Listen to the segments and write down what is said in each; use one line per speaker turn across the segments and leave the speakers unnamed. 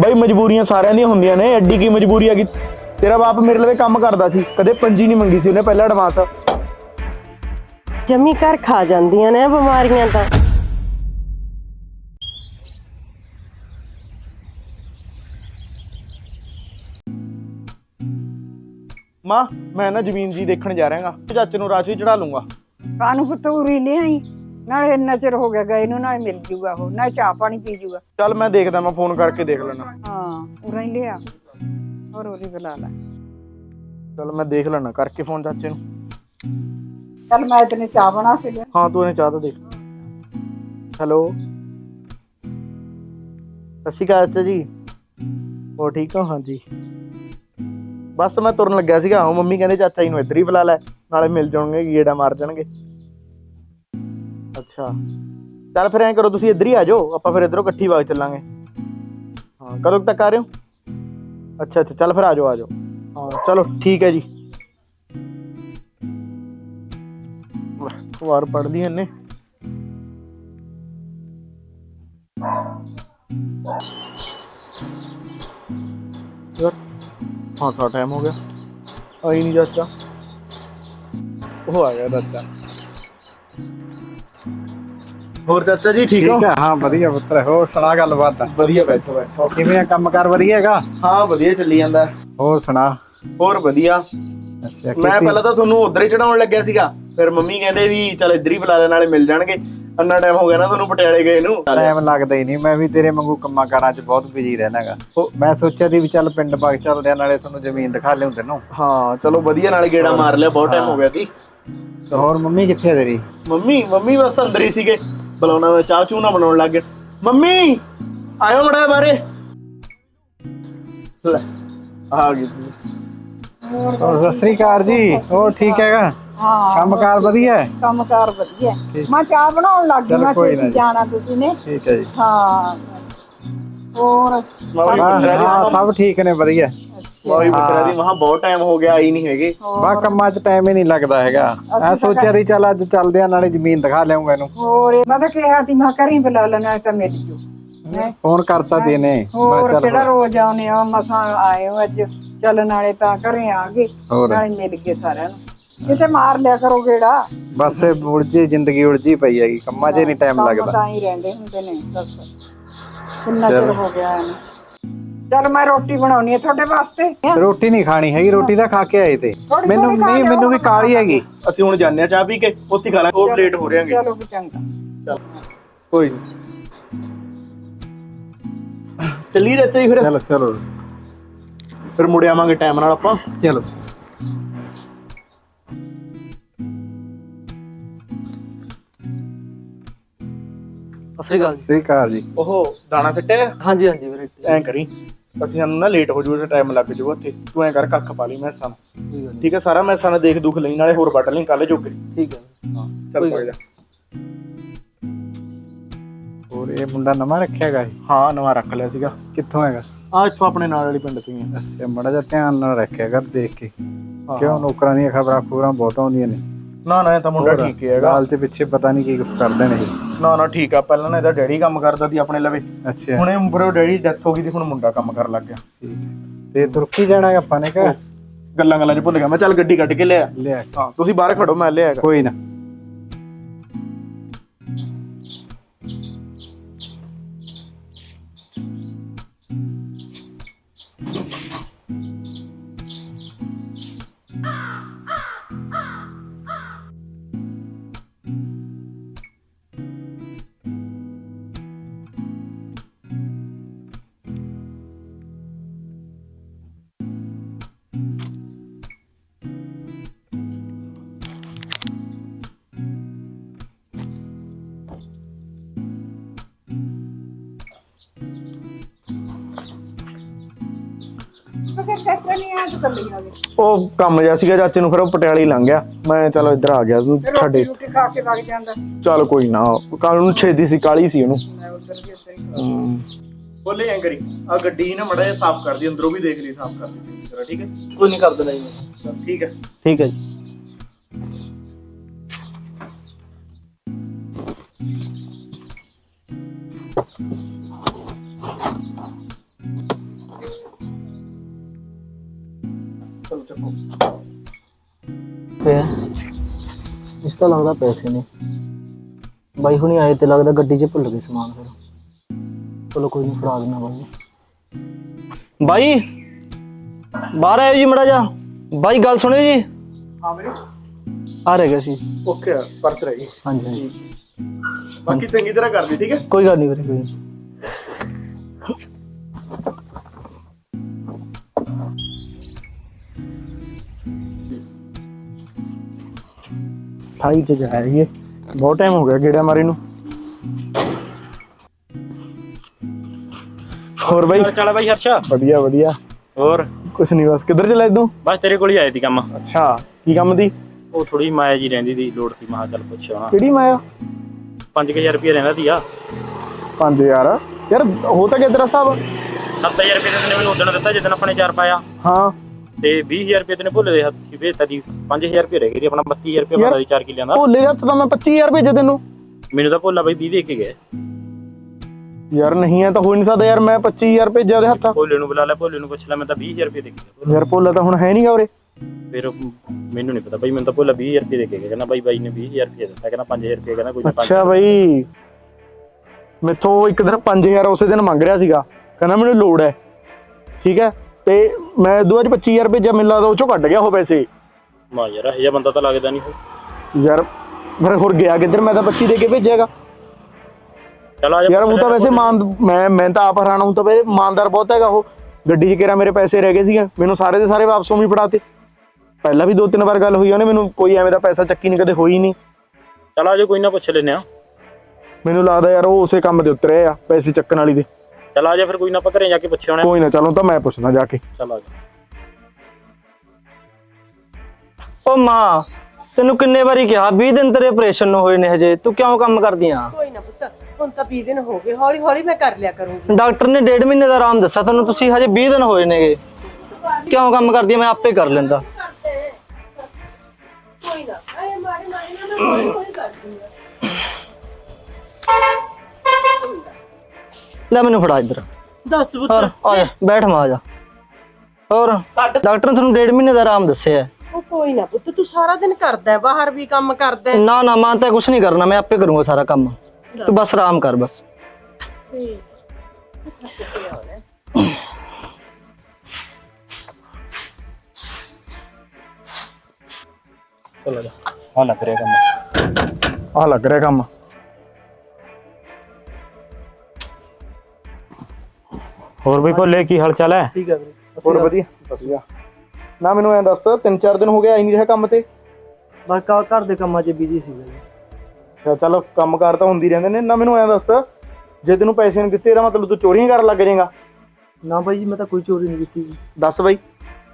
ਬਈ ਮਜਬੂਰੀਆਂ ਸਾਰਿਆਂ ਦੀਆਂ ਹੁੰਦੀਆਂ ਨੇ ਐਡੀ ਕੀ ਮਜਬੂਰੀ ਆ ਕਿ ਤੇਰਾ ਬਾਪ ਮੇਰੇ ਲਈ ਕੰਮ ਕਰਦਾ ਸੀ ਕਦੇ ਪੰਜੀ ਨਹੀਂ ਮੰਗੀ ਸੀ ਉਹਨੇ ਪਹਿਲਾਂ ਐਡਵਾਂਸ
ਜੰਮੀ ਘਰ ਖਾ ਜਾਂਦੀਆਂ ਨੇ ਬਿਮਾਰੀਆਂ ਤਾਂ।
ਮਾਂ ਮੈਂ ਨਾ ਜ਼ਮੀਨ ਜੀ ਦੇਖਣ ਜਾ ਰਿਹਾਗਾ ਚਾਚੇ ਨੂੰ ਰਾਜੂ ਚੜਾ ਲੂੰਗਾ
ਕਾਨੂੰ ਫਤੂਰੀ ਲਿਆਈ? ਨਾਲੇ ਇੰਨਾ ਚਿਰ ਹੋ ਗਿਆ ਗਏ ਨੂੰ ਨਾਲੇ ਮਿਲ ਜੂਗਾ ਉਹ ਨਾ ਚਾਹ ਪਾਣੀ ਪੀ ਜੂਗਾ।
ਚੱਲ ਮੈਂ ਦੇਖਦਾ ਮੈਂ ਫੋਨ ਕਰਕੇ ਦੇਖ ਲੈਣਾ
ਹਾਂ ਉਰਾਂ ਹੀ ਲਿਆ। ਹੋਰ ਉਹਦੀ ਬੁਲਾ ਲੈ
ਚੱਲ ਮੈਂ ਦੇਖ ਲੈਣਾ ਕਰਕੇ ਫੋਨ ਚਾਚੇ ਨੂੰ।
ਚੱਲ ਮੈਂ ਤੈਨੂੰ ਚਾਹ ਬਣਾ ਕੇ ਲਿਆ।
ਹਾਂ ਤੂੰ ਇਹਨੇ ਚਾਹ ਤਾਂ ਦੇਖ। ਹੈਲੋ। ਸਤਿ ਸ਼੍ਰੀ ਅਕਾਲ ਚਾਚਾ ਜੀ। ਹੋ ਠੀਕ ਹੋ? ਹਾਂਜੀ। ਬਸ ਮੈਂ ਤੁਰਨ ਲੱਗਿਆ ਸੀਗਾ ਉਹ ਮੰਮੀ ਕਹਿੰਦੇ ਚਾਚਾ ਜੀ ਨੂੰ ਇੱਧਰ ਹੀ ਬੁਲਾ ਲੈ ਨਾਲੇ ਮਿਲ ਜਾਣਗੇ ਗੇੜਾ ਮਾਰ ਜਾਣਗੇ। ਅੱਛਾ। ਚੱਲ ਫਿਰ ਐਂ ਕਰੋ, ਤੁਸੀਂ ਇੱਧਰ ਹੀ ਆ ਜਾਓ, ਆਪਾਂ ਫਿਰ ਇੱਧਰੋਂ ਇਕੱਠੀ ਵਾਗ ਚੱਲਾਂਗੇ। ਹਾਂ, ਕਦੋਂ ਕੁ ਤੱਕ ਆ ਰਹੇ ਹੋ? ਅੱਛਾ ਅੱਛਾ, ਚੱਲ ਫਿਰ ਆ ਜਾਓ ਆ ਜਾਓ। ਹਾਂ, ਚਲੋ, ਠੀਕ ਹੈ ਜੀ। ਵਾਰ ਪੜਦੀ ਇਹਨੇ। ਯਾਰ ਹਾਂ ਸਾ ਟਾਈਮ ਹੋ ਗਿਆ। ਆਈ ਨਹੀਂ ਚਾਚਾ। ਉਹ ਆ ਗਿਆ ਚਾਚਾ। ਹੋਰ ਚਾਚਾ ਜੀ ਠੀਕ ਹੋ?
ਠੀਕ ਹੈ ਹਾਂ ਵਧੀਆ ਪੁੱਤਰ ਹੋਰ ਸੁਣਾ ਗੱਲਬਾਤ?
ਵਧੀਆ ਬੈਠੋ ਬੈਠੋ।
ਕਿਵੇਂ ਆ ਕੰਮਕਾਰ ਵਧੀਆ ਹੈਗਾ?
ਹਾਂ ਵਧੀਆ ਚੱਲੀ ਜਾਂਦਾ।
ਹੋਰ ਸੁਣਾ?
ਹੋਰ ਵਧੀਆ। ਮੈਂ ਪਹਿਲਾਂ ਤਾਂ ਤੁਹਾਨੂੰ ਉਧਰ ਹੀ ਚੜਾਉਣ ਲੱਗਿਆ ਸੀਗਾ। ਫਿਰ ਮੰਮੀ ਕਹਿੰਦੇ ਵੀ ਚੱਲ ਇੱਧਰ ਹੀ ਬੁਲਾ ਲੈ ਨਾਲੇ ਮਿਲ ਜਾਣਗੇ। ਅੰਨਾ ਟਾਈਮ ਹੋ ਗਿਆ ਨਾ ਤੁਹਾਨੂੰ ਪਟਿਆਲੇ ਗਏ ਨੂੰ।
ਟਾਈਮ ਲੱਗਦਾ ਹੀ ਨਹੀਂ। ਮੈਂ ਵੀ ਤੇਰੇ ਵਾਂਗੂ ਕੰਮਾਂ ਕਾਰਾਂ 'ਚ ਬਹੁਤ ਬਿਜ਼ੀ ਰਹਿਣਾਗਾ ਮੈਂ ਸੋਚਿਆ ਸੀ ਵੀ ਚੱਲ ਪਿੰਡ ਬਾਗ ਚੱਲਦੇ ਆ ਨਾਲੇ ਤੁਹਾਨੂੰ ਜ਼ਮੀਨ ਦਿਖਾ ਲਿਆਉਂ ਤੈਨੂੰ।
ਹਾਂ ਚਲੋ ਵਧੀਆ ਨਾਲੇ ਗੇੜਾ ਮਾਰ ਲਿਆ ਬਹੁਤ ਟਾਈਮ ਹੋ ਗਿਆ ਸੀ।
ਤੇ ਹੋਰ ਮੰਮੀ ਕਿੱਥੇ ਆ ਤੇਰੀ?
ਮੰਮੀ ਮੰਮੀ ਬਸ ਅੰਦਰ ਹੀ ਸੀਗੇ। ਬੁਲਾਉਣਾ ਮੈਂ ਚਾਹ ਚੂਹ ਨਾ ਬਣਾਉਣ ਲੱਗ ਗਏ। ਮੰਮੀ ਆਇਓ ਮੜਾ ਬਾਰੇ ਲੈ ਆ ਗਈ ਤੂੰ।
ਹੋਰ ਸਤਿ ਸ੍ਰੀ ਅਕਾਲ ਜੀ। ਹੋਰ ਠੀਕ ਹੈਗਾ?
ਹਾਂ
ਕੰਮਕਾਰ ਵਧੀਆ? ਹੈ
ਕੰਮਕਾਰ ਵਧੀਆ। ਮੈਂ ਚਾਹ ਬਣਾਉਣ ਲੱਗ ਗਈ
ਚੱਲ
ਮੈਂ
ਕੋਈ ਨਾ ਜੀ।
ਜਾਣਾ ਤੁਸੀਂ ਨੇ।
ਠੀਕ ਹੈ ਜੀ।
ਹਾਂ। ਹੋਰ
ਮੈਂ ਵੀ
ਹਾਂ
ਪੁੱਛ ਰਿਹਾ
ਹਾਂ, ਸਭ ਠੀਕ ਨੇ ਵਧੀਆ।
ਮੈਂ ਵੀ ਪੁੱਛ ਰਿਹਾ ਸੀ ਮਹਾ ਬਹੁਤ ਟਾਈਮ ਹੋ ਗਿਆ ਆਈ ਨਹੀਂ ਹੈਗੇ।
ਬਾ ਕੰਮਾਂ 'ਚ ਟਾਈਮ ਹੀ ਨਹੀਂ ਲੱਗਦਾ ਹੈਗਾ। ਮੈਂ ਸੋਚਿਆ ਸੀ ਚੱਲ ਅੱਜ ਚੱਲਦੇ ਆ ਨਾਲੇ ਜ਼ਮੀਨ ਦਿਖਾ ਲਿਆਉਂਗਾ ਇਹਨੂੰ।
ਹੋਰ ਇਹ ਮੈਂ ਤਾਂ ਕਿਹਾ ਸੀ ਮੈਂ ਘਰੀ ਬੁਲਾ ਲੈਣਾ ਤਾਂ ਮਿਲ ਜੂ। ਹੈਂ।
ਫੋਨ ਕਰਤਾ ਦੇਨੇ ਮੈਂ
ਹੋਰ
ਚੱਲ
ਕਿਹੜਾ ਰੋਜ਼ ਆਉਨੇ ਆ ਮਸਾਂ ਆਏ ਹੋ ਅੱਜ। ਚੱਲ ਨਾਲੇ ਤਾਂ ਘਰੇ ਆ ਗਏ।
ਹੋਰ।
ਨਾਲੇ ਮਿਲ ਗਏ ਸਾਰਿਆਂ ਨੂੰ। ਕਿਤੇ ਮਾਰ ਲਿਆ ਕਰੋ ਗੇੜਾ।
ਬਸ ਇਹ ਉਲਝੀ ਜ਼ਿੰਦਗੀ ਉਲਝੀ ਪਈ ਹੈਗੀ। ਕੰਮਾਂ 'ਚ ਹੀ ਨਹੀਂ ਟਾਈਮ
ਕੰਮ
ਲੱਗਦਾ।
ਤਾਂ ਹੀ ਰਹਿੰਦੇ ਹੁੰਦੇ ਨੇ ਦੱਸ ਕਿੰਨਾ ਚਿਰ ਹੋ ਗਿਆ ਇਹਨੂੰ। ਚਲ ਮੈਂ ਰੋਟੀ ਬਣਾਉਣੀ ਹੈ ਤੁਹਾਡੇ ਵਾਸਤੇ।
ਰੋਟੀ ਨਹੀਂ ਖਾਣੀ ਹੈਗੀ ਰੋਟੀ ਤਾਂ ਖਾ ਕੇ ਆਏ ਤੇ।
ਥੋੜ੍ਹੀ
ਮੈਨੂੰ
ਥੋੜ੍ਹੀ ਖਾ
ਨਹੀਂ
ਲਿਓ,
ਮੈਨੂੰ ਵੀ ਕਾਲੀ ਹੈਗੀ।
ਅਸੀਂ ਹੁਣ ਜਾਂਦੇ ਆ ਚਾਹ ਪੀ ਕੇ ਉੱਥੇ ਖਾ ਲਾਂਗੇ। ਉਹ ਲੇਟ ਹੋ ਰਹੇਗੇ
ਚਲੋ ਵੀ ਚੰਗਾ।
ਕੋਈ ਨਹੀਂ ਚੱਲੀ ਜੀ ਫਿਰ।
ਚਲੋ ਚਲੋ।
ਫਿਰ ਮੁੜ ਆਵਾਂਗੇ ਟਾਈਮ ਨਾਲ ਆਪਾਂ।
ਚਲੋ।
ਗੱਲ
ਸ੍ਰੀ ਅਕਾਲ ਜੀ।
ਉਹ ਦਾਣਾ ਸੱਟਿਆ?
ਹਾਂਜੀ ਹਾਂਜੀ ਵੀਰੇ।
ਐਂ ਕਰੀ। ਅਸੀਂ ਸਾਨੂੰ ਨਾ ਲੇਟ ਹੋ ਜੂਗਾ ਟਾਈਮ ਲੱਗ ਜੂਗਾ ਉੱਥੇ। ਤੂੰ ਐਂ ਕਰ ਕੱਖ ਪਾ ਲਈ ਮੈਸਾਂ ਨੂੰ। ਠੀਕ ਹੈ ਸਾਰਾ ਮੈਸਾਂ ਦਾ ਦੇਖ ਦੁਖ ਲਈ ਨਾਲੇ ਹੋਰ ਵੱਢ ਲਈ ਕੱਲ ਜੋਗੇ
ਠੀਕ ਹੈ
ਹਾਂ ਚੱਲ ਕੋਈ ਨਾ।
ਹੋਰ ਇਹ ਮੁੰਡਾ ਨਵਾਂ ਰੱਖਿਆ ਹੈਗਾ ਇਹ?
ਹਾਂ ਨਵਾਂ ਰੱਖ ਲਿਆ ਸੀਗਾ।
ਕਿੱਥੋਂ ਹੈਗਾ?
ਆ ਇੱਥੋਂ ਆਪਣੇ ਨਾਲ ਵਾਲੀ ਪਿੰਡ ਤੋਂ ਹੀ ਆ
ਅੱਛਾ ਮੜਾ ਜਿਹਾ ਧਿਆਨ ਨਾਲ ਰੱਖਿਆ ਕਰ ਦੇਖ ਕੇ। ਕਿਉਂ? ਨੌਕਰਾਂ ਦੀਆਂ ਖਬਰਾਂ ਖੂਰਾਂ ਬਹੁਤ ਆਉਂਦੀਆਂ ਨੇ।
ਨਾ ਨਾ ਇਹ ਤਾਂ ਮੁੰਡਾ ਠੀਕ ਹੀ ਹੈਗਾ।
ਗਾਲ ਚ ਪਿੱਛੇ ਪਤਾ ਨਹੀਂ ਕੀ ਕੁਝ ਕਰਦੇ ਨੇ ਇਹ।
ਨਾ ਨਾ ਠੀਕ ਆ ਪਹਿਲਾਂ ਨਾ ਇਹਦਾ ਡੈਡੀ ਕੰਮ ਕਰਦਾ ਸੀ ਆਪਣੇ ਲਵੇ।
ਅੱਛਾ।
ਹੁਣੇ ਬਰੋ ਡੈਡੀ ਡੈਥ ਹੋ ਗਈ ਸੀ ਹੁਣ ਮੁੰਡਾ ਕੰਮ ਕਰਨ ਲੱਗ ਗਿਆ।
ਠੀਕ ਹੈ। ਤੇ ਤੁਰਕੀ ਜਾਣਾ ਆਪਾਂ ਨੇ ਕਿ
ਗੱਲਾਂ ਗੱਲਾਂ 'ਚ ਭੁੱਲ ਗਿਆ ਮੈਂ ਚੱਲ ਗੱਡੀ ਕੱਢ ਕੇ ਲਿਆ।
ਲਿਆ।
ਹਾਂ ਤੁਸੀਂ ਬਾਹਰ ਖੜੋ ਮੈਂ ਲਿਆਗਾ
ਕੋਈ ਨਾ।
ਨਹੀਂ ਆ ਤੂੰ ਕੱਲੀ ਆ ਗਈ
ਉਹ ਕੰਮ ਜਿਹਾ ਸੀਗਾ ਚਾਚੇ ਨੂੰ ਫਿਰ ਉਹ ਪਟਿਆਲੇ ਹੀ ਲੰਘ ਗਿਆ। ਮੈਂ ਚਲੋ ਇੱਧਰ ਆ ਗਿਆ ਤੂੰ
ਰੋਟੀ
ਛੱਡੇ
ਰੋਟੀ ਖਾ ਕੇ ਵਗ ਜਾਂਦਾ।
ਚੱਲ ਕੋਈ ਨਾ ਕੱਲ ਨੂੰ ਛੇਦੀ ਸੀ ਕਾਲੀ ਸੀ ਉਹਨੂੰ।
ਮੈਂ ਉਧਰ ਵੀ ਉੱਧਰ ਹੀ
ਬੋਲੇ ਐਂ ਕਰੀ ਆ ਗੱਡੀ ਨਾ ਮੜਾ ਸਾਫ਼ ਕਰ ਦੀ ਅੰਦਰੋਂ ਵੀ ਦੇਖ ਲਈ ਸਾਫ਼ ਕਰ ਦੀ ਜਰਾ ਠੀਕ ਹੈ।
ਕੋਈ ਨਹੀਂ ਕਰ ਜੀ
ਠੀਕ ਹੈ।
ਠੀਕ ਹੈ ਜੀ।
ਤਾਂ ਲੱਗਦਾ ਪੈਸੇ ਨੇ। ਬਾਈ ਹੁਣੀ ਆਏ ਤੇ ਲੱਗਦਾ ਗੱਡੀ 'ਚ ਭੁੱਲ ਗਏ ਸਮਾਨ ਫਿਰ। ਚਲੋ ਕੋਈ ਨਹੀਂ ਫੜਾ ਦੇਣਾ ਬਾਈ ਬਾਈ ਬਾਹਰ ਆਇਓ ਜੀ ਮੜਾ ਜਾ ਬਾਈ ਗੱਲ ਸੁਣਿਓ ਜੀ।
ਹਾਂ ਵੀਰੇ।
ਆ ਰਹਿ ਗਿਆ ਸੀ।
ਓਕੇ ਪਰਸ ਰਹਿ।
ਹਾਂਜੀ ਹਾਂਜੀ।
ਬਾਕੀ ਚੰਗੀ ਤਰ੍ਹਾਂ ਕਰ ਲਈ ਠੀਕ ਹੈ?
ਕੋਈ ਗੱਲ ਨਹੀਂ ਵੀਰੇ ਕੋਈ ਨੀ।
ਠਾਈ ਚ ਜਾ ਰਹੀ ਹੈ ਬਹੁਤ ਟਾਈਮ ਹੋ ਗਿਆ ਗੇੜਾ ਮਾਰੇ ਨੂੰ। ਹੋਰ ਬਾਈ?
ਚੱਲ ਬਾਈ ਹਰਸ਼ਾ?
ਵਧੀਆ ਵਧੀਆ।
ਹੋਰ?
ਕੁਛ ਨਹੀਂ ਬਸ ਕਿੱਧਰ ਚਲਾ ਇਦੋਂ
ਬਸ ਤੇਰੇ ਕੋਲ ਹੀ ਆਏ ਸੀ ਕੰਮ।
ਅੱਛਾ ਕੀ ਕੰਮ ਦੀ
ਉਹ ਥੋੜੀ ਮਾਇਆ ਜੀ ਰਹਿੰਦੀ ਦੀ ਲੋੜ ਸੀ ਮਹਾ ਚੱਲ ਪੁੱਛਿਆ
ਕਿਹੜੀ ਮਾਇਆ?
5000 ਰੁਪਏ ਰਹਿੰਦਾ ਸੀ ਆ
5000 ਯਾਰ ਹੋ ਤਾਂ ਗਿਆ ਤੇਰਾ ਹਿਸਾਬ।
7000 ਰੁਪਏ ਤੇ ਮੈਨੂੰ ਉਦੋਂ ਦਿੱਤਾ ਜਦੋਂ ਆਪਣੇ ਚਾਰ ਪਾਇਆ।
ਹਾਂ।
ਤੇ 20000 ਰੁਪਏ ਤੈਨੂੰ ਭੁੱਲ ਦੇ ਹੱਥ ਸੀ ਭੇਜਤਾ ਦੀ 5000 ਰੁਪਏ ਰਹਿ ਗਏ ਸੀ ਆਪਣਾ 32000 ਰੁਪਏ ਬਣਦਾ ਸੀ 4 ਕਿੱਲਿਆਂ ਦਾ।
ਭੋਲੇ ਹੱਥ ਤਾਂ ਮੈਂ 25000 ਭੇਜੇ ਤੈਨੂੰ।
ਮੈਨੂੰ ਤਾਂ ਭੁੱਲਾ ਬਾਈ 20 ਦੇ ਕੇ ਗਏ।
ਯਾਰ ਨਹੀਂ ਐ ਤਾਂ ਹੋ ਨਹੀਂ ਸਕਦਾ ਯਾਰ ਮੈਂ 25000 ਭੇਜਿਆ ਉਹਦੇ ਹੱਥ।
ਭੋਲੇ ਨੂੰ ਬੁਲਾ ਲੈ ਭੋਲੇ ਨੂੰ ਪੁੱਛ ਲੈ ਮੈਂ ਤਾਂ 20000 ਰੁਪਏ ਦੇ ਕੇ ਗਿਆ।
ਯਾਰ ਭੋਲਾ ਤਾਂ ਹੁਣ ਹੈ ਨਹੀਂਗਾ ਉਰੇ।
ਫਿਰ ਮੈਨੂੰ ਨਹੀਂ ਪਤਾ ਬਾਈ ਮੈਨੂੰ ਤਾਂ ਭੋਲਾ 20000 ਰੁਪਏ ਦੇ ਕੇ ਗਿਆ ਕਹਿੰਦਾ ਬਾਈ ਬਾਈ ਨੇ 20000 ਰੁਪਏ ਦਿੱਤਾ ਕਹਿੰਦਾ 5000 ਰੁਪਏ ਕਹਿੰਦਾ ਕੋਈ ਨਾ ਪੰਜ-
ਅੱਛਾ ਬਈ। ਮੈਥੋਂ ਇੱਕ ਦਿਨ 5000 ਉਸੇ ਦਿਨ ਮੰਗ ਰਿਹਾ ਸੀਗਾ। ਕਹਿੰਦਾ ਮੈਨੂੰ ਲੋੜ ਹੈ ਠੀਕ ਹੈ ਤੇ ਮੈਂ ਦੋ ਵਾਰੀ 25000 ਭੇਜਿਆ ਮੈਨੂੰ ਲੱਗਦਾ ਉਹ ਚੋਂ ਕੱਢ ਗਿਆ ਉਹ ਪੈਸੇ।
ਮਾ ਯਾਰ ਇਹ ਜਿਹਾ ਬੰਦਾ ਤਾਂ ਲੱਗਦਾ ਨਹੀਂ ਉਹ
ਯਾਰ ਫਿਰ ਹੋਰ ਗਿਆ ਕਿੱਧਰ? ਮੈਂ ਤਾਂ 25 ਦੇ ਕੇ ਭੇਜਿਆਗਾ
ਚਲ ਆ ਜਾ
ਯਾਰ ਉਹ ਤਾਂ ਵੈਸੇ। ਮਾਨ ਮੈਂ ਮੈਂ ਤਾਂ ਆਪ ਹੈਰਾਨ ਹਾਂ ਤਾਂ ਵੇ ਇਮਾਨਦਾਰ ਬਹੁਤ ਹੈਗਾ ਉਹ। ਗੱਡੀ 'ਚ ਕਿਹੜਾ ਮੇਰੇ ਪੈਸੇ ਰਹਿ ਗਏ ਸੀਗੇ। ਮੈਨੂੰ ਸਾਰੇ ਦੇ ਸਾਰੇ ਵਾਪਸ ਵੀ ਫੜਾਤੇ। ਪਹਿਲਾਂ ਵੀ ਦੋ ਤਿੰਨ ਵਾਰ ਗੱਲ ਹੋਈ ਉਹਨੇ ਮੈਨੂੰ ਕੋਈ ਐਵੇਂ ਦਾ ਪੈਸਾ ਚੱਕੀ ਨਹੀਂ ਕਦੇ ਹੋਈ ਨਹੀਂ।
ਚੱਲ ਆ ਜਾ ਕੋਈ ਨਾ ਪੁੱਛ ਲੈਨੇ ਆ
ਮੈਨੂੰ ਲੱਗਦਾ ਯਾਰ ਉਹ ਉਸੇ ਕੰਮ ਦੇ ਉਤਰੇ ਆ ਪੈਸੇ ਚੱਕਣ ਵਾਲੀ ਦੇ।
ਚੱਲ ਆ ਜਾ ਫਿਰ ਕੋਈ ਨਾ ਆਪਾਂ ਘਰੇ ਜਾ ਕੇ ਪੁੱਛਿਆ ਹੋਣਾ
ਕੋਈ ਨਾ ਚਲੋ ਤਾਂ ਮੈਂ ਪੁੱਛਣਾ ਜਾ ਕੇ।
ਚੱਲ ਆ ਜਾ।
ਓ ਮਾਂ ਤੈਨੂੰ ਕਿੰਨੇ ਵਾਰੀ ਕਿਹਾ 20 ਦਿਨ ਤੇਰੇ ਆਪਰੇਸ਼ਨ ਨੂੰ ਹੋਏ ਨੇ ਹਜੇ ਤੂੰ ਕਿਉਂ ਕੰਮ ਕਰਦੀ ਆ
ਕੋਈ ਨਾ ਪੁੱਤ ਹੁਣ ਤਾਂ 20 ਦਿਨ ਹੋ ਗਏ ਹੌਲੀ ਹੌਲੀ ਮੈਂ ਕਰ ਲਿਆ ਕਰੂੰਗੀ।
ਡਾਕਟਰ ਨੇ ਡੇਢ ਮਹੀਨੇ ਦਾ ਆਰਾਮ ਦੱਸਿਆ ਤੁਹਾਨੂੰ ਤੁਸੀਂ ਹਜੇ 20 ਦਿਨ ਹੋਏ ਨੇਗੇ। ਕਿਉਂ ਕੰਮ ਕਰਦੀ ਆ ਮੈਂ ਆਪੇ ਕਰ ਲੈਂਦਾ।
ਕੋਈ ਨਾ ਐ ਮਾਰੇ ਮਾਰੇ ਨਾ ਮੈਂ ਹੌਲੀ ਹੌਲੀ ਕਰ ਦੂੰਗਾ
ਲੈ ਮੈਨੂੰ ਫੜਾ ਇੱਧਰ।
ਦੱਸ ਪੁੱਤ।
ਹੋਰ ਆ ਜਾ ਬੈਠ ਮਾ ਆ ਜਾ। ਹੋਰ ਡਾਕਟਰ ਨੇ ਤੁਹਾਨੂੰ ਡੇਢ ਮਹੀਨੇ ਦਾ ਆਰਾਮ ਦੱਸਿਆ। ਹੈ।
ਉਹ ਕੋਈ ਨਾ ਪੁੱਤ ਤੂੰ ਸਾਰਾ ਦਿਨ ਕਰਦਾ ਹੈ, ਬਾਹਰ ਵੀ ਕੰਮ ਕਰਦਾ ਹੈ।
ਨਾ ਨਾ ਮਾਂ ਤਾਂ ਕੁਝ ਨਹੀਂ ਕਰਨਾ ਮੈਂ ਆਪੇ ਕਰੂੰਗਾ ਸਾਰਾ ਕੰਮ। ਤੂੰ ਬਸ ਆਰਾਮ ਕਰ ਬਸ।
ਚੱਲ ਆ ਜਾ। ਹਾਂ ਲੱਗ ਰਿਹਾ ਕੰਮ। ਹੋਰ ਬਈ ਭੋਲੇ ਕੀ ਹਾਲ ਚਾਲ ਹੈ?
ਠੀਕ ਹੈ ਵੀਰੇ। ਹੋਰ ਵਧੀਆ ਵਧੀਆ। ਨਾ ਮੈਨੂੰ ਐਂ ਦੱਸ ਤਿੰਨ ਚਾਰ ਦਿਨ ਹੋ ਗਏ ਆਈ ਨਹੀਂ ਰਿਹਾ ਕੰਮ ਤੇ?
ਬਸ ਘ- ਘਰ ਦੇ ਕੰਮਾਂ 'ਚ ਬਿਜ਼ੀ ਸੀ
ਅੱਛਾ ਚਲ ਕੰਮਕਾਰ ਤਾਂ ਹੁੰਦੀ ਰਹਿੰਦੇ ਨੇ। ਨਾ ਮੈਨੂੰ ਐਂ ਦੱਸ ਜੇ ਤੈਨੂੰ ਪੈਸੇ ਨਹੀਂ ਦਿੱਤੇ ਇਹਦਾ ਮਤਲਬ ਤੂੰ ਚੋਰੀਆਂ ਕਰਨ ਲੱਗ ਜਾਏਗਾ।
ਨਾ ਬਾਈ ਜੀ ਮੈਂ ਤਾਂ ਕੋਈ ਚੋਰੀ ਨਹੀਂ ਕੀਤੀ
ਦੱਸ ਬਈ।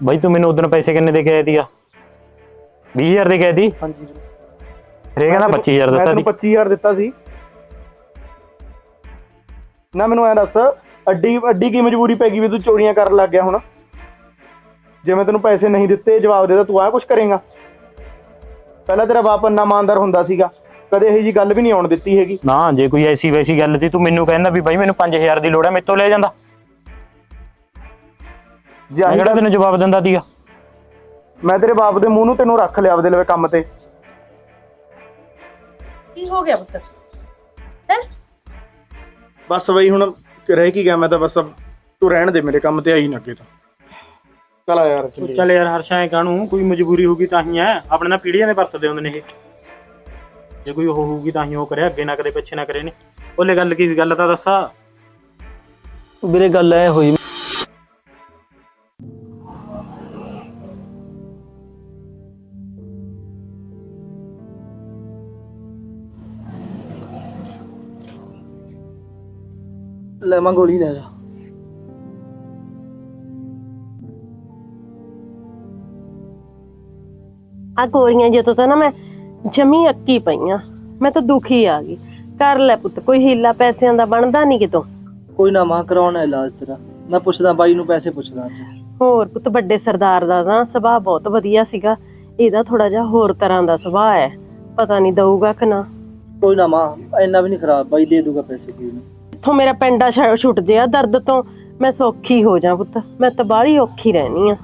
ਬਾਈ ਤੂੰ ਮੈਨੂੰ ਉਦੋਂ ਪੈਸੇ ਕਿੰਨੇ ਦੇ ਕੇ ਆਇਆ ਸੀਗਾ? 20000 ਦੇ ਕੇ ਆਇਆ ਸੀ?
ਹਾਂਜੀ।
ਰੇ ਕਹਿੰਦਾ 25000
ਮੈਂ
ਦਿੱਤਾ
ਤੈਨੂੰ
ਸੀ।
25000 ਦਿੱਤਾ ਸੀ। ਨਾ ਮੈਨੂੰ ਐਂ ਦੱਸ ਅੱਡੀ ਅੱਡੀ ਕੀ ਮਜਬੂਰੀ ਪੈ ਗਈ ਵੀ ਤੂੰ ਚੋਰੀਆਂ ਕਰਨ ਲੱਗ ਗਿਆ ਹੁਣ? ਜੇ ਮੈਂ ਤੈਨੂੰ ਪੈਸੇ ਨਹੀਂ ਦਿੱਤੇ ਜਵਾਬ ਦੇਦਾ ਤੂੰ ਆ ਕੁਝ ਕਰੇਗਾ। ਪਹਿਲਾਂ ਤੇਰਾ ਬਾਪ ਇੰਨਾ ਇਮਾਨਦਾਰ ਹੁੰਦਾ ਸੀਗਾ ਕਦੇ ਇਹੋ ਜੀ ਗੱਲ ਵੀ ਨਹੀਂ ਆਉਣ ਦਿੱਤੀ ਹੈਗੀ।
ਨਾ ਜੇ ਕੋਈ ਐਸੀ ਵੈਸੀ ਗੱਲ ਸੀ ਤੂੰ ਮੈਨੂੰ ਕਹਿੰਦਾ ਵੀ ਬਾਈ ਮੈਨੂੰ 5000 ਦੀ ਲੋੜ ਹੈ ਮੇਰੇ ਤੋਂ ਲੈ ਜਾਂਦਾ।
ਜੇ
ਮੈਂ
ਆਹੀ
ਕਿਹੜਾ
ਗੱਲ-
ਤੈਨੂੰ ਜਵਾਬ ਦਿੰਦਾ ਸੀਗਾ?
ਮੈਂ ਤੇਰੇ ਬਾਪ ਦੇ ਮੂੰਹ ਨੂੰ ਤੈਨੂੰ ਰੱਖ ਲਿਆ ਆਪਦੇ ਲਵੇ ਕੰਮ ਤੇ।
ਕੀ ਹੋ ਗਿਆ ਪੁੱਤ? ਹੈ?
ਬਸ ਬਈ ਹੁਣ ਰਹਿ ਕੀ ਗਿਆ ਮੈਂ ਤਾਂ ਬਸ ਤੂੰ ਰਹਿਣ ਦੇ ਮੇਰੇ ਕੰਮ ਤੇ ਆਈ ਨਾ ਅੱਗੇ ਤਾਂ। ਚਲ ਆ ਯਾਰ ਚੱਲੀਏ।
ਚੱਲ ਯਾਰ ਹਰਸ਼ਾਂ ਐ ਕਾਹਨੂੰ ਕੋਈ ਮਜਬੂਰੀ ਹੋਊਗੀ ਤਾਂ ਹੀ ਐ। ਆਪਣੇ ਨਾਲ ਪੀੜੀਆਂ ਦੇ ਵਰਤਦੇ ਹੁੰਦੇ ਨੇ ਇਹ। ਜੇ ਕੋਈ ਉਹ ਹੋਊਗੀ ਤਾਂ ਹੀ ਉਹ ਕਰੇ ਅੱਗੇ ਨਾ ਕਦੇ ਪਿੱਛੇ ਨਾ ਕਰੇ ਨੇ। ਉਹਲੇ ਗੱਲ ਕੀ ਗੱਲ ਤਾਂ ਦੱਸਾ।
ਵੀਰੇ ਗੱਲ ਐ ਹੋਈ। ਲੈ ਮੈਂ ਗੋਲੀ ਲੈ ਜਾ।
ਆ ਗੋਲੀਆਂ ਜਦੋਂ ਤਾਂ ਨਾ ਮੈਂ ਜਮੀ ਅੱਕੀ ਪਈਆਂ ਮੈਂ ਤਾਂ ਦੁਖੀ ਆ ਗਈ। ਕਰ ਲੈ ਪੁੱਤ ਕੋਈ ਹੀਲਾ ਪੈਸਿਆਂ ਦਾ ਬਣਦਾ ਨਹੀਂ ਕਿਤੋਂ।
ਕੋਈ ਨਾ ਮਾਂ ਕਰਾਉਣਾ ਇਲਾਜ ਤੇਰਾ। ਮੈਂ ਪੁੱਛਦਾ ਬਾਈ ਨੂੰ ਪੈਸੇ ਪੁੱਛਦਾ
ਹੋਰ ਪੁੱਤ ਵੱਡੇ ਸਰਦਾਰ ਦਾ ਨਾ ਸੁਭਾਅ ਬਹੁਤ ਵਧੀਆ ਸੀਗਾ। ਇਹਦਾ ਥੋੜਾ ਜਿਹਾ ਹੋਰ ਤਰ੍ਹਾਂ ਦਾ ਸੁਭਾਅ ਹੈ। ਪਤਾ ਨਹੀਂ ਦਊਗਾ ਕਿ ਨਾ।
ਕੋਈ ਨਾ ਮਾਂ ਇੰਨਾ ਵੀ ਨਹੀਂ ਖਰਾਬ ਬਾਈ ਦੇ ਦੂਗਾ ਪੈਸੇ ਕੀ ਨੂੰ।
ਮੈਥੋਂ ਮੇਰਾ ਪੈਂਡਾ ਛ- ਛੁੱਟ ਜਿਆ ਦਰਦ ਤੋਂ, ਮੈਂ ਸੌਖੀ ਹੋ ਜਾ ਪੁੱਤ। ਮੈਂ ਤਾਂ ਬਾਹਲੀ ਔਖੀ ਰਹਿਣੀ ਆ।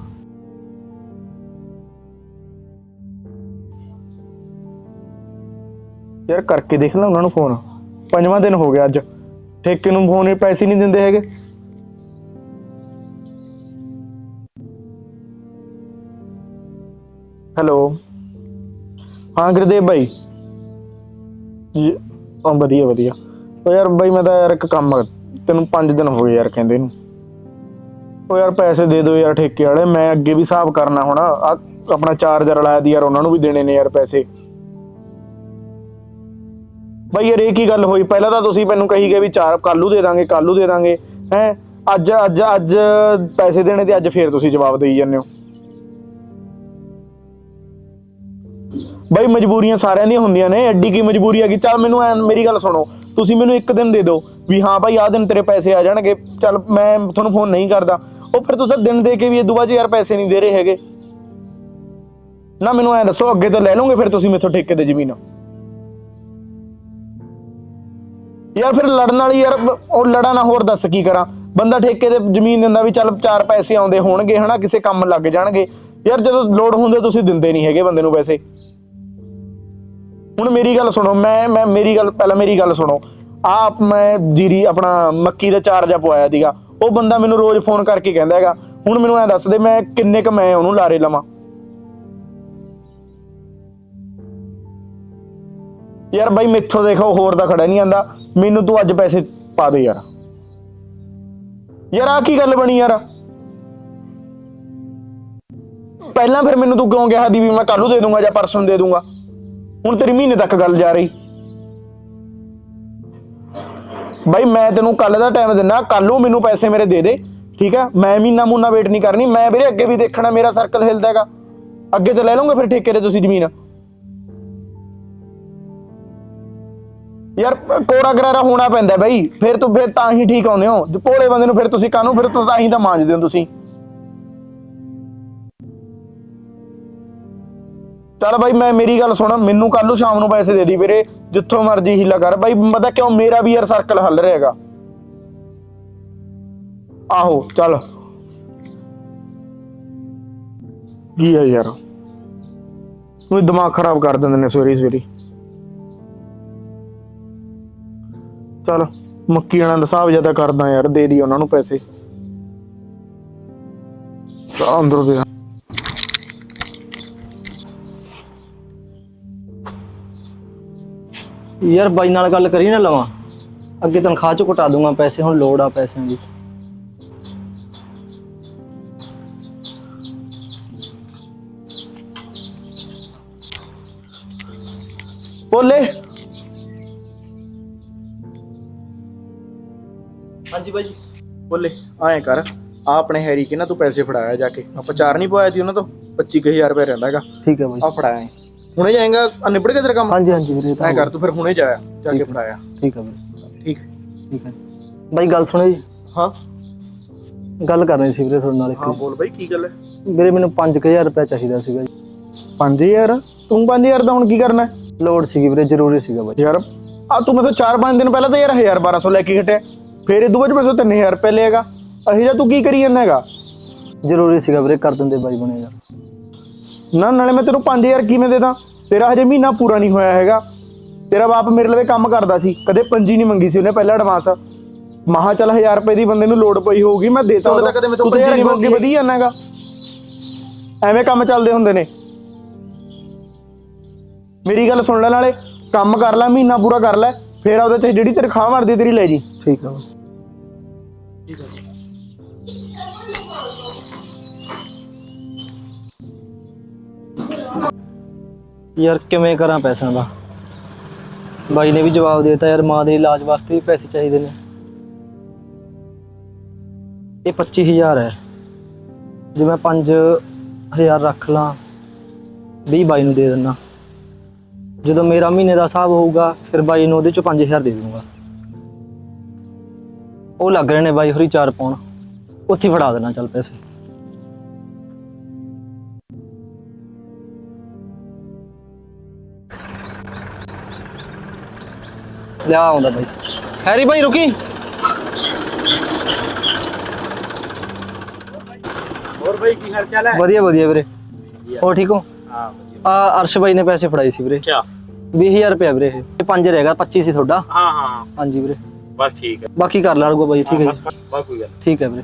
ਯਾਰ ਕਰਕੇ ਦੇਖ ਲੈ ਉਹਨਾਂ ਨੂੰ ਫੋਨ। ਪੰਜਵਾਂ ਦਿਨ ਹੋ ਗਿਆ ਅੱਜ। ਠੇਕੇ ਨੂੰ ਫੋਨ ਹੀ ਪੈਸੇ ਨਹੀਂ ਦਿੰਦੇ ਹੈਗੇ। ਹੈਲੋ। ਹਾਂ ਗੁਰਦੇਵ ਭਾਈ। ਜੀ ਹਾਂ ਵਧੀਆ ਵਧੀਆ। ਉਹ ਯਾਰ ਬਾਈ ਮੈਂ ਤਾਂ ਯਾਰ ਇੱਕ ਕੰਮ ਤੈਨੂੰ 5 ਦਿਨ ਹੋ ਗਏ ਯਾਰ ਕਹਿੰਦੇ ਨੂੰ। ਉਹ ਯਾਰ ਪੈਸੇ ਦੇ ਦਿਓ ਯਾਰ ਠੇਕੇ ਵਾਲੇ, ਮੈਂ ਅੱਗੇ ਵੀ ਹਿਸਾਬ ਕਰਨਾ ਹੁਣ ਆਪਣਾ ਚਾਰਜਰ ਲਾਇਆ ਦੀ ਯਾਰ, ਉਹਨਾਂ ਨੂੰ ਵੀ ਦੇਣੇ ਨੇ ਯਾਰ ਪੈਸੇ। ਬਾਈ ਯਾਰ ਇਹ ਕੀ ਗੱਲ ਹੋਈ? ਪਹਿਲਾਂ ਤਾਂ ਤੁਸੀਂ ਮੈਨੂੰ ਕਹੀ ਗਏ ਵੀ ਚਾਰ ਕੱਲੂ ਦੇ ਦਾਂਗੇ ਕੱਲੂ ਦੇ ਦਾਂਗੇ, ਹੈ? ਅੱਜ ਅੱਜ ਅੱਜ ਪੈਸੇ ਦੇਣੇ ਤੇ ਅੱਜ ਫੇਰ ਤੁਸੀਂ ਜਵਾਬ ਦੇਈ ਜਾਂਦੇ ਹੋ। ਬਾਈ ਮਜਬੂਰੀਆਂ ਸਾਰਿਆਂ ਦੀਆਂ ਹੁੰਦੀਆਂ ਨੇ, ਐਡੀ ਕੀ ਮਜਬੂਰੀ ਹੈਗੀ ਚੱਲ ਮੈਨੂੰ ਐ, ਮੇਰੀ ਗੱਲ ਸੁਣੋ। ਤੁਸੀਂ ਮੈਨੂੰ ਇੱਕ ਦਿਨ ਦੇ ਦਿਓ ਵੀ ਹਾਂ ਭਾਈ ਆਹ ਦਿਨ ਤੇਰੇ ਪੈਸੇ ਆ ਜਾਣਗੇ। ਚੱਲ ਮੈਂ ਤੁਹਾਨੂੰ ਫੋਨ ਨਹੀਂ ਕਰਦਾ। ਉਹ ਫਿਰ ਤੁਸੀਂ ਦਿਨ ਦੇ ਕੇ ਵੀ ਇਹ ਬਾਅਦ 'ਚ ਯਾਰ ਪੈਸੇ ਨਹੀਂ ਦੇ ਰਹੇ ਹੈਗੇ। ਨਾ ਮੈਨੂੰ ਐਂ ਦੱਸੋ, ਅੱਗੇ ਤੋਂ ਲੈ ਲਓਗੇ ਫਿਰ ਤੁਸੀਂ ਮੇਥੋਂ ਠੇਕੇ ਤੇ ਜ਼ਮੀਨ? ਯਾਰ ਫਿਰ ਲੜਨ ਵਾਲੀ ਯਾਰ, ਉਹ ਲੜਾ ਨਾ ਹੋਰ ਦੱਸ ਕੀ ਕਰਾਂ। ਬੰਦਾ ਠੇਕੇ ਤੇ ਜ਼ਮੀਨ ਦਿੰਦਾ ਵੀ ਚੱਲ ਚਾਰ ਪੈਸੇ ਆਉਂਦੇ ਹੋਣਗੇ, ਹਨਾ, ਕਿਸੇ ਕੰਮ ਲੱਗ ਜਾਣਗੇ। ਯਾਰ ਜਦੋਂ ਲੋੜ ਹੁੰਦੇ ਤੁਸੀਂ ਦਿੰਦੇ ਨਹੀਂ ਹੈਗੇ ਬੰਦੇ ਨੂੰ ਪੈਸੇ। ਹੁਣ ਮੇਰੀ ਗੱਲ ਸੁਣੋ, ਮੈਂ ਮੈਂ, ਮੇਰੀ ਗੱਲ, ਪਹਿਲਾਂ ਮੇਰੀ ਗੱਲ ਸੁਣੋ। ਆਪ ਮੈਂ ਜੀਰੀ ਆਪਣਾ ਮੱਕੀ ਦਾ ਚਾਰ ਜਾ ਪਵਾਇਆ ਸੀਗਾ। ਉਹ ਬੰਦਾ ਮੈਨੂੰ ਰੋਜ਼ ਫੋਨ ਕਰਕੇ ਕਹਿੰਦਾ ਹੈਗਾ, ਹੁਣ ਮੈਨੂੰ ਐ ਦੱਸ ਦੇ ਮੈਂ ਕਿੰਨੇ ਕ ਮੈਂ ਉਹਨੂੰ ਲਾਰੇ ਲਵਾਂ। ਯਾਰ ਬਾਈ ਮੈਥੋਂ ਦੇਖੋ, ਹੋਰ ਦਾ ਖੜਾ ਨਹੀਂ ਆਂਦਾ। ਮੈਨੂੰ ਤੂੰ ਅੱਜ ਪੈਸੇ ਪਾ ਦੇ ਯਾਰ। ਯਾਰ ਆ ਕੀ ਗੱਲ ਬਣੀ ਯਾਰ? ਪਹਿਲਾਂ ਫਿਰ ਮੈਨੂੰ ਤੂੰ ਕਿਉਂ ਕਿਹਾ ਦੀ ਵੀ ਮੈਂ ਕੱਲ ਨੂੰ ਦੇ ਦੂੰਗਾ ਜਾਂ ਪਰਸੋਂ ਨੂੰ ਦੇ ਦੂੰਗਾ? ਹੁਣ ਤੇਰੀ ਮਹੀਨੇ ਤੱਕ ਗੱਲ ਜਾ ਰਹੀ। ਬਾਈ, ਮੈਂ ਤੈਨੂੰ ਕੱਲ ਦਾ ਟਾਈਮ ਦਿੰਦਾ ਕੱਲ ਨੂੰ ਮੈਨੂੰ ਪੈਸੇ ਮੇਰੇ ਦੇ ਦੇ, ਠੀਕ ਹੈ ਮੈਂ ਮਹੀਨਾ ਮੂਨਾ ਵੇਟ ਨਹੀਂ ਕਰਨੀ, ਮੈਂ ਵੀਰੇ ਅੱਗੇ ਵੀ ਦੇਖਣਾ, ਮੇਰਾ ਸਰਕਲ ਹਿਲਦਾ ਹੈਗਾ। ਅੱਗੇ ਤੇ ਲੈ ਲਓਗੇ ਫਿਰ ਠੇਕੇ ਤੇ ਤੁਸੀਂ ਜ਼ਮੀਨ। ਯਾਰ ਕੋਰਾ ਗਰਾਰਾ ਹੋਣਾ ਪੈਂਦਾ ਬਾਈ, ਫਿਰ ਤੂੰ ਫਿਰ ਤਾਂ ਹੀ ਠੀਕ ਆਉਂਦੇ ਹੋ। ਭੋਲੇ ਬੰਦੇ ਨੂੰ ਫਿਰ ਤੁਸੀਂ ਕਾਹਨੂੰ, ਫਿਰ ਤਾਂ ਹੀ ਤਾਂ ਮਾਂਜਦੇ ਹੋ ਤੁਸੀਂ। ਚੱਲ ਬਾਈ, ਮੈਂ ਮੇਰੀ ਗੱਲ ਸੁਣ, ਮੈਨੂੰ ਕੱਲ ਨੂੰ ਸ਼ਾਮ ਨੂੰ ਪੈਸੇ ਦੇ ਦੀ ਵੀਰੇ, ਜਿੱਥੋਂ ਮਰਜ਼ੀ ਹੀਲਾ ਕਰ। ਬਾਈ, ਪਤਾ ਕਿਉਂ ਮੇਰਾ ਵੀ ਯਾਰ ਸਰਕਲ ਹੱਲ ਰਹੇਗਾ ਆਹੋ, ਚੱਲ। ਕੀ ਹੈ ਯਾਰ? ਉਹ ਦਿਮਾਗ ਖਰਾਬ ਕਰ ਦਿੰਦੇ ਨੇ ਸਵੇਰੀ ਸਵੇਰੀ। ਚੱਲ, ਮੱਕੀ ਵਾਲਾ ਦਾ ਹਿਸਾਬ ਜ਼ਿਆਦਾ ਕਰਦਾ ਯਾਰ, ਦੇ ਦੀ ਉਹਨਾਂ ਨੂੰ ਪੈਸੇ। ਅੰਦਰੋਂ ਦੇ।
ਯਾਰ ਬਾਈ ਨਾਲ ਗੱਲ ਕਰੀ ਨਾ ਲਵਾਂ। ਅੱਗੇ ਤਨਖਾਹ ਚੋਂ ਕਟਾ ਦੂੰਗਾ ਪੈਸੇ ਹੁਣ ਲੋੜ ਆ ਪੈਸਿਆਂ ਦੀ।
ਬੋਲੇ।
ਹਾਂਜੀ ਬਾਈ
ਬੋਲੇ। ਐਂ ਕਰ ਆ ਆਪਣੇ ਹੈਰੀ ਕੇ ਨਾ ਤੂੰ ਪੈਸੇ ਫੜਾਇਆ ਜਾ ਕੇ? ਆਪਾਂ ਚਾਰ ਨਹੀਂ ਪਵਾਇਆ ਸੀ ਉਹਨਾਂ ਤੋਂ? 25000 ਰੁਪਏ ਰਹਿੰਦਾ ਹੈਗਾ।
ਠੀਕ ਹੈ ਬਾਈ।
ਆ ਫੜਾਇਆ। ਹੁਣੇ ਜਾਏਗਾ? ਆ ਨਿਬੜ ਗਿਆ ਤੇਰਾ ਕੰਮ?
ਹਾਂਜੀ ਹਾਂਜੀ ਵੀਰੇ ਇਹ ਤਾਂ
ਐਂ ਕਰ ਤੂੰ ਫਿਰ ਹੁਣੇ ਜਾਇਆ ਜਾ ਕੇ ਫੜਾਇਆ।
ਠੀਕ ਹੈ ਵੀਰੇ।
ਠੀਕ
ਠੀਕ ਹੈ। ਬਾਈ ਗੱਲ ਸੁਣੋ ਜੀ।
ਹਾਂ।
ਗੱਲ ਕਰਨੀ ਸੀ ਵੀਰੇ ਤੁਹਾਡੇ ਨਾਲ
ਹਾਂ
ਇੱਕ
ਬੋਲ ਬਾਈ ਕੀ ਗੱਲ ਹੈ?
ਵੀਰੇ ਮੈਨੂੰ 5000 ਰੁਪਏ ਚਾਹੀਦਾ ਸੀਗਾ ਜੀ।
5000 ਤੂੰ 5000 ਦਾ ਹੁਣ ਕੀ ਕਰਨਾ? ਹੈ?
ਲੋੜ ਸੀਗੀ ਵੀਰੇ ਜ਼ਰੂਰੀ ਸੀਗਾ ਬਾਈ।
ਯਾਰ ਆ ਤੂੰ ਮੈਨੂੰ 4-5 ਦਿਨ ਪਹਿਲਾਂ ਤਾਂ ਯਾਰ 1000 1200 ਲੈ ਕੇ ਹਟਿਆ। ਫਿਰ ਇਦੋਂ ਬਾਅਦ ਮੈਨੂੰ 3000 ਰੁਪਏ ਲਏਗਾ ਅਹੀ ਜਾ ਤੂੰ ਕੀ ਕਰੀ ਜਾਂਦਾ ਹੈਗਾ?
ਜ਼ਰੂਰੀ ਸੀਗਾ ਵੀਰੇ ਕਰ ਦਿੰਦੇ ਬਾਈ ਬਣੇ ਯਾਰ।
ਨਾ ਨਾਲੇ ਮੈਂ ਤੈਨੂੰ 5000 ਕਿਵੇਂ ਦੇ ਦਾਂ? ਤੇਰਾ ਹਜੇ ਮਹੀਨਾ ਪੂਰਾ ਨਹੀਂ ਹੋਇਆ ਹੈਗਾ। ਤੇਰਾ ਬਾਪ ਮੇਰੇ ਲਵੇ ਕੰਮ ਕਰਦਾ ਸੀ ਕਦੇ ਪੰਜੀ ਨਹੀਂ ਮੰਗੀ ਸੀ ਉਹਨੇ ਪਹਿਲਾਂ ਐਡਵਾਂਸ ਮਹਾ ਚੱਲ 1000 ਰੁਪਏ ਦੀ ਬੰਦੇ ਨੂੰ ਲੋੜ ਪਈ ਹੋਊਗੀ ਮੈਂ ਦੇਤਾ ਉਹਦਾ। ਕਦੇ ਮੈਂ ਤੂੰ ਪੰਜੀ ਨਹੀਂ ਮੰਗੀ। ਵਧੀ ਜਾਂਦਾ ਹੈਗਾ। ਐਵੇਂ ਕੰਮ ਚੱਲਦੇ ਹੁੰਦੇ ਨੇ। ਮੇਰੀ ਗੱਲ ਸੁਣ ਲੈ ਨਾਲੇ ਕੰਮ ਕਰ ਲੈ ਮਹੀਨਾ ਪੂਰਾ ਕਰ ਲੈ ਫੇਰ ਉਹਦੇ ਤੇ ਜਿਹੜੀ ਤਨਖਾਹ ਮਰਦੀ ਤੇਰੀ ਲੈ ਜੀ।
ਠੀਕ ਆ। ਬਾਈ ਯਾਰ ਕਿਵੇਂ ਕਰਾਂ ਪੈਸਿਆਂ ਦਾ? ਬਾਈ ਨੇ ਵੀ ਜਵਾਬ ਦੇ ਦਿੱਤਾ, ਯਾਰ ਮਾਂ ਦੇ ਇਲਾਜ ਵਾਸਤੇ ਵੀ ਪੈਸੇ ਚਾਹੀਦੇ ਨੇ। ਇਹ 25000 ਹੈ। ਜੇ ਮੈਂ 5000 ਰੱਖ ਲਾਂ 20 ਬਾਈ ਨੂੰ ਦੇ ਦਿੰਦਾ। ਜਦੋਂ ਮੇਰਾ ਮਹੀਨੇ ਦਾ ਹਿਸਾਬ ਹੋਊਗਾ, ਫਿਰ ਬਾਈ ਨੂੰ ਉਹਦੇ ਚੋਂ 5000 ਦੇ ਦੂੰਗਾ ਉਹ ਲੱਗ ਰਹੇ ਨੇ ਬਾਈ ਹੋਰੀ ਚਾਰ ਪਾਉਣ। ਉੱਥੇ ਫੜਾ ਦੇਣਾ, ਚੱਲ ਪੈਸੇ। ਲਿਆ ਆਉਂਦਾ ਬਾਈ ਹੈਰੀ ਬਾਈ ਰੁਕੀ
ਹੋਰ ਬਾਈ ਕੀ ਹਾਲ ਚਾਲ ਹੈ
ਵਧੀਆ ਵਧੀਆ ਵੀਰੇ ਹੋਰ ਠੀਕ ਹੋ
ਹਾਂ
ਆ ਅਰਸ਼ ਬਾਈ ਨੇ ਪੈਸੇ ਫੜਾਏ ਸੀ ਵੀਰੇ
ਅੱਛਾ
20000 ਰੁਪਏ ਵੀਰੇ ਇਹ ਪੰਜ ਰਹੇਗਾ 25 ਸੀ ਤੁਹਾਡਾ
ਹਾਂ ਹਾਂ
ਹਾਂਜੀ ਵੀਰੇ
ਬਸ ਠੀਕ ਹੈ
ਬਾਕੀ ਕਰ ਲਾਂਗਾ ਬਾਈ ਠੀਕ ਹੈ ਜੀ
ਬਸ ਬਸ ਕੋਈ ਗੱਲ ਨੀ।
ਠੀਕ ਹੈ ਵੀਰੇ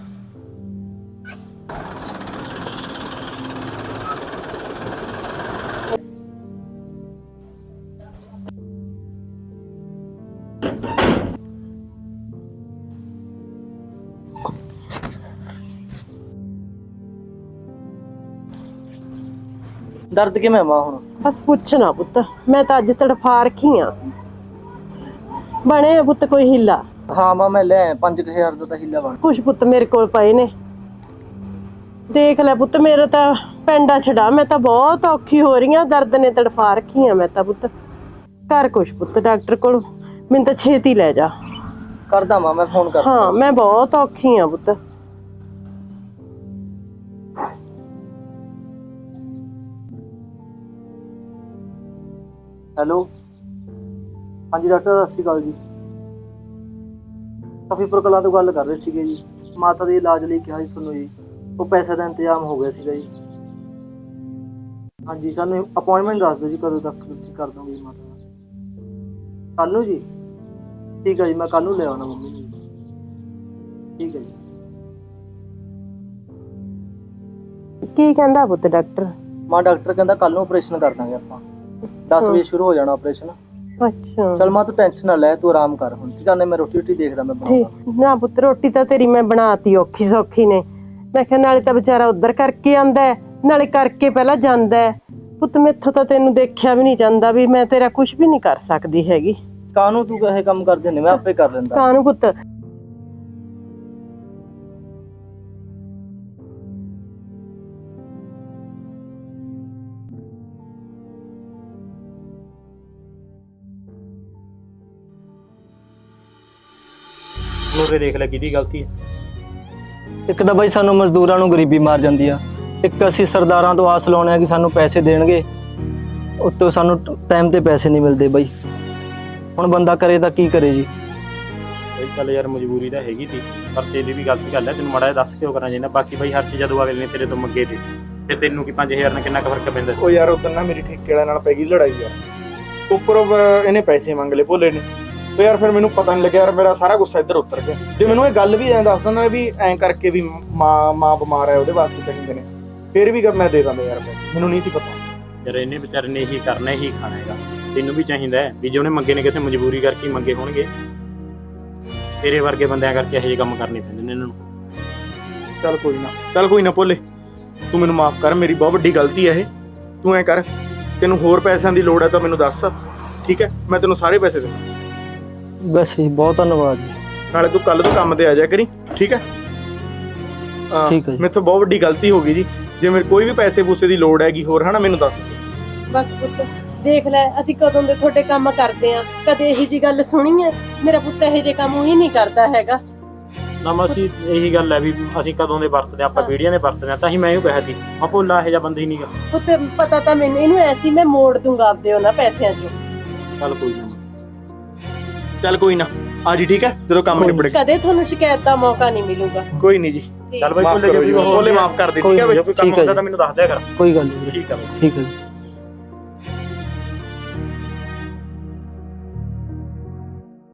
ਦਰਦ ਕਿਵੇਂ ਮਾਂ ਹੁਣ?
ਬਸ ਪੁੱਛਣਾ ਪੁੱਤ ਮੈਂ ਤਾਂ ਅੱਜ ਤੜਫਾ ਰੱਖੀ ਆ। ਬਣੇ ਪੁੱਤ ਕੋਈ ਹਿੱਲਾ।
ਹਾਂ ਮਾਂ ਮੈਂ ਲੈ 5000 ਦਾ ਤਾਂ ਹਿੱਲਾ ਬਣ
ਕੁਛ ਪੁੱਤ ਮੇਰੇ ਕੋਲ ਪਏ ਨੇ। ਦੇਖ ਲੈ ਪੁੱਤ ਮੇਰਾ ਤਾਂ ਪੈਂਡਾ ਛਡਾ ਮੈਂ ਤਾਂ ਬਹੁਤ ਔਖੀ ਹੋ ਰਹੀ ਆ ਦਰਦ ਨੇ ਤੜਫਾ ਰੱਖੀ ਆ ਮੈਂ ਤਾਂ ਪੁੱਤ। ਕਰ ਕੁਛ ਪੁੱਤ ਡਾਕਟਰ ਕੋਲ ਮੈਨੂੰ ਤਾਂ ਛੇਤੀ ਲੈ ਜਾ।
ਕਰਦਾ ਮਾਂ ਮੈਂ ਫੋਨ ਕਰ
ਹਾਂ ਮੈਂ ਬਹੁਤ ਔਖੀ ਆ ਪੁੱਤ।
ਹੈਲੋ। ਹਾਂਜੀ ਡਾਕਟਰ ਸਤਿ ਸ਼੍ਰੀ ਅਕਾਲ ਜੀ। ਸਫੀਪੁਰ ਕਲਾਂ ਤੋਂ ਗੱਲ ਕਰ ਰਹੇ ਸੀਗੇ ਜੀ। ਮਾਤਾ ਦੇ ਇਲਾਜ ਲਈ ਕਿਹਾ ਸੀ ਤੁਹਾਨੂੰ ਜੀ। ਉਹ ਪੈਸੇ ਦਾ ਇੰਤਜ਼ਾਮ ਹੋ ਗਿਆ ਸੀਗਾ ਜੀ। ਹਾਂਜੀ ਸਾਨੂੰ ਅਪਾਇੰਟਮੈਂਟ ਦੱਸ ਦਿਓ ਜੀ ਕਦੋਂ ਤੱਕ ਤੁਸੀਂ ਕਰ ਦੋਗੇ ਜੀ ਮਾਤਾ ਦਾ। ਕੱਲ ਨੂੰ ਜੀ? ਠੀਕ ਹੈ ਜੀ ਮੈਂ ਕੱਲ ਨੂੰ ਲੈ ਆਉਣਾ ਮੰਮੀ ਨੂੰ। ਜੀ। ਠੀਕ ਹੈ ਜੀ।
ਕੀ ਕਹਿੰਦਾ ਪੁੱਤ ਡਾਕਟਰ?
ਮਾਂ ਡਾਕਟਰ ਕਹਿੰਦਾ ਕੱਲ ਨੂੰ ਆਪਰੇਸ਼ਨ ਕਰ ਦਾਂਗੇ ਆਪਾਂ। 10 ਵਜੇ ਸ਼ੁਰੂ ਹੋ ਜਾਣਾ ਆਪਰੇਸ਼ਨ
ਅੱਛਾ।
ਚਲ ਮਾਂ ਤੂੰ ਟੈਨਸ਼ਨ ਨਾ ਲੈ ਤੂੰ ਆਰਾਮ ਕਰ। ਹੁਣ ਠੀਕ ਆ ਨਾ ਮੈਂ ਰੋਟੀ ਰੋਟੀ ਦੇਖਦਾ ਮੈਂ ਬਣਾਉਂਦਾ।
ਠੀਕ। ਨਾ ਪੁੱਤ ਰੋਟੀ ਤਾਂ ਤੇਰੀ ਮੈਂ ਬਣਾਤੀ ਔਖੀ ਸੌਖੀ ਨੇ। ਮੈਂ ਕਿਹਾ ਨਾਲੇ ਤਾਂ ਵਿਚਾਰਾ ਉਧਰ ਕਰਕੇ ਆਂਦਾ ਹੈ, ਨਾਲੇ ਕਰਕੇ ਪਹਿਲਾਂ ਜਾਂਦਾ ਹੈ। ਪੁੱਤ ਮੈਥੋਂ ਤਾਂ ਤੈਨੂੰ ਦੇਖਿਆ ਵੀ ਨਹੀਂ ਜਾਂਦਾ ਵੀ ਮੈਂ ਤੇਰਾ ਕੁਝ ਵੀ ਨਹੀਂ ਕਰ ਸਕਦੀ ਹੈਗੀ।
ਕਾਹਨੂੰ ਤੂੰ ਇਹ ਕੰਮ ਕਰਦੇ ਨੇ ਮੈਂ ਆਪੇ ਕਰ ਲੈਂਦਾ।
ਕਾਨੂੰ ਪੁੱਤ?
ਨੂਰੇ ਦੇਖ ਲੈ ਕਿਹਦੀ ਗਲਤੀ ਹੈ।
ਇੱਕ ਤਾਂ ਬਾਈ ਸਾਨੂੰ ਮਜ਼ਦੂਰਾਂ ਨੂੰ ਗਰੀਬੀ ਮਾਰ ਜਾਂਦੀ ਆ। ਇੱਕ ਅਸੀਂ ਸਰਦਾਰਾਂ ਤੋਂ ਆਸ ਲਾਉਣੇ ਆ ਕਿ ਸਾਨੂੰ ਪੈਸੇ ਦੇਣਗੇ। ਉੱਤੋਂ ਸਾਨੂੰ ਟਾਈਮ ਤੇ ਪੈਸੇ ਨਹੀਂ ਮਿਲਦੇ ਬਾਈ। ਹੁਣ ਬੰਦਾ ਕਰੇ ਤਾਂ ਕੀ ਕਰੇ ਜੀ?
ਬਈ ਚੱਲ ਯਾਰ ਮਜਬੂਰੀ ਤਾਂ ਹੈਗੀ ਸੀ ਪਰ ਤੇਰੀ ਵੀ ਗਲਤੀ ਗੱਲ ਹੈ ਤੈਨੂੰ ਮਾੜਾ ਜਿਹਾ ਦੱਸ ਕਿਉਂ ਕਰਾਂ ਜਿੰਨਾ ਬਾਕੀ ਬਈ ਹਰ ਚੀਜ਼ ਜਦੋਂ ਅਗਲੇ ਨੇ ਤੇਰੇ ਤੋਂ ਮੰਗੇ ਤੇ। ਤੇ ਤੈਨੂੰ ਕੀ 5000 ਨਾਲ ਕਿੰਨਾ ਕੁ ਫ਼ਰਕ ਪੈਂਦਾ?
ਉਹ ਯਾਰ ਉਦੋਂ ਨਾ ਮੇਰੀ ਠੇਕੇ ਵਾਲਿਆਂ ਨਾਲ ਪੈ ਗਈ ਲੜਾਈ ਯਾਰ। ਉੱਪਰੋਂ ਬ- ਇਹਨੇ ਪੈਸੇ ਮੰਗ ਲਏ ਭੋਲੇ ਨੇ। ਤੇ ਯਾਰ ਫਿਰ ਮੈਨੂੰ ਪਤਾ ਨਹੀਂ ਲੱਗਿਆ ਯਾਰ ਮੇਰਾ ਸਾਰਾ ਗੁੱਸਾ ਇੱਧਰ ਉਤਰ ਗਿਆ। ਜੇ ਮੈਨੂੰ ਇਹ ਗੱਲ ਵੀ ਐਂ ਦੱਸ ਦਿੰਦਾ ਵੀ ਐਂ ਕਰਕੇ ਵੀ ਮਾਂ ਮਾਂ ਬਿਮਾਰ ਹੈ ਉਹਦੇ ਵਾਸਤੇ ਚਾਹੀਦੇ ਨੇ। ਫਿਰ ਵੀ ਮੈਂ ਦੇ ਦਿੰਦਾ ਯਾਰ ਮੈਨੂੰ ਨਹੀਂ ਸੀ ਪਤਾ।
ਯਾਰ ਇਹਨੇ ਵਿਚਾਰੇ ਨੇ ਇਹੀ ਕਰਨਾ ਇਹੀ ਖਾਣਾ ਹੈਗਾ। ਤੈਨੂੰ ਵੀ ਚਾਹੀਦਾ ਹੈ ਵੀ ਜੇ ਉਹਨੇ ਮੰਗੇ ਨੇ ਕਿਸੇ ਮਜਬੂਰੀ ਕਰਕੇ ਹੀ ਮੰਗੇ ਹੋਣਗੇ। ਤੇਰੇ ਵਰਗੇ ਬੰਦਿਆਂ ਕਰਕੇ ਇਹੋ ਜਿਹੇ ਕੰਮ ਕਰਨੇ ਪੈਂਦੇ ਨੇ ਇਹਨਾਂ ਨੂੰ।
ਚੱਲ ਕੋਈ ਨਾ ਚੱਲ ਕੋਈ ਨਾ ਭੋਲੇ ਤੂੰ ਮੈਨੂੰ ਮਾਫ ਕਰ ਮੇਰੀ ਬਹੁਤ ਵੱਡੀ ਗਲਤੀ ਹੈ ਇਹ। ਤੂੰ ਐਂ ਕਰ ਤੈਨੂੰ ਹੋਰ ਪੈਸਿਆਂ ਦੀ ਲੋੜ ਹੈ ਤਾਂ ਮੈਨੂੰ ਦੱਸ। ਠੀਕ ਹੈ ਮੈਂ ਤੈਨੂੰ ਸਾਰੇ ਪੈਸੇ ਦੇਵਾਂ
ਬਸ ਜੀ ਬਹੁਤ ਧੰਨਵਾਦ ਜੀ।
ਨਾਲੇ ਤੂੰ ਕੱਲ ਤੋਂ ਕੰਮ ਤੇ ਆ ਜਾ ਕਰੀ ਠੀਕ ਹੈ? ਹਾਂ,
ਠੀਕ ਹੈ ਜੀ।
ਮੇਰੇ ਤੋਂ ਬਹੁਤ ਵੱਡੀ ਗਲਤੀ ਹੋ ਗਈ ਜੀ। ਜੇ ਮੇਰੇ ਕੋਈ ਵੀ ਪੈਸੇ ਪੂਸੇ ਦੀ ਲੋੜ ਹੈਗੀ ਹੋਰ ਹਨਾ ਮੈਨੂੰ ਦੱਸ।
ਬਸ ਪੁੱਤ ਦੇਖ ਲੈ ਅਸੀਂ ਕਦੋਂ ਦੇ ਤੁਹਾਡੇ ਕੰਮ ਕਰਦੇ ਆ ਕਦੇ ਇਹੀ ਜੀ ਗੱਲ ਸੁਣੀ ਹੈ? ਮੇਰਾ ਪੁੱਤ ਇਹੋ ਜਿਹੇ ਕੰਮ ਹੀ ਨਹੀਂ ਕਰਦਾ ਹੈਗਾ।
ਨਾ ਮਾਸੀ ਇਹੀ ਗੱਲ ਹੈ ਵੀ ਅਸੀਂ ਕਦੋਂ ਦੇ ਵਰਤਦੇ ਹਾਂ, ਆਪਾਂ ਪੀੜੀਆਂ ਦੇ ਵਰਤਦੇ ਹਾਂ ਤਾਂ ਹੀ ਮੈਂ ਇਹਨੂੰ ਕਿਹਾ ਸੀ। ਆ ਭੋਲਾ ਇਹੋ ਜਿਹਾ ਬੰਦਾ ਹੀ ਨਹੀਂਗਾ
ਪੁੱਤ ਪਤਾ ਤਾਂ ਮੈਨੂੰ ਇਹਨੂੰ ਐਸੀ ਮੈਂ ਮੋੜ ਦੂੰਗਾ ਆਪਦੇ ਉਹਨਾਂ ਪੈਸਿਆਂ ਚੋਂ।
ਚੱਲ ਕੋਈ ਨਾ।
ਚੱਲ ਕੋਈ ਨਾ ਆ ਜੀ ਠੀਕ ਹੈ ਜਦੋਂ ਕੰਮ ਨਿਬੜ
ਕਦੇ ਤੁਹਾਨੂੰ ਸ਼ਿਕਾਇਤ ਦਾ ਮੌਕਾ ਨਹੀਂ ਮਿਲੂਗਾ।
ਕੋਈ ਨਹੀਂ ਜੀ।
ਚੱਲ ਬਾਈ
ਮਾਫ
ਭੁੱਲੇ ਜੇ
ਭੋਲੇ ਮਾਫ ਕਰ ਦੇ ਠੀਕ ਹੈ ਬਈ
ਕੋਈ ਕੰਮ ਹੁੰਦਾ। ਤਾਂ ਮੈਨੂੰ ਦੱਸ ਦਿਆ ਕਰ।
ਕੋਈ ਗੱਲ ਨਹੀਂ
ਠੀਕ ਹੈ ਬਾਈ।
ਠੀਕ ਹੈ ਜੀ।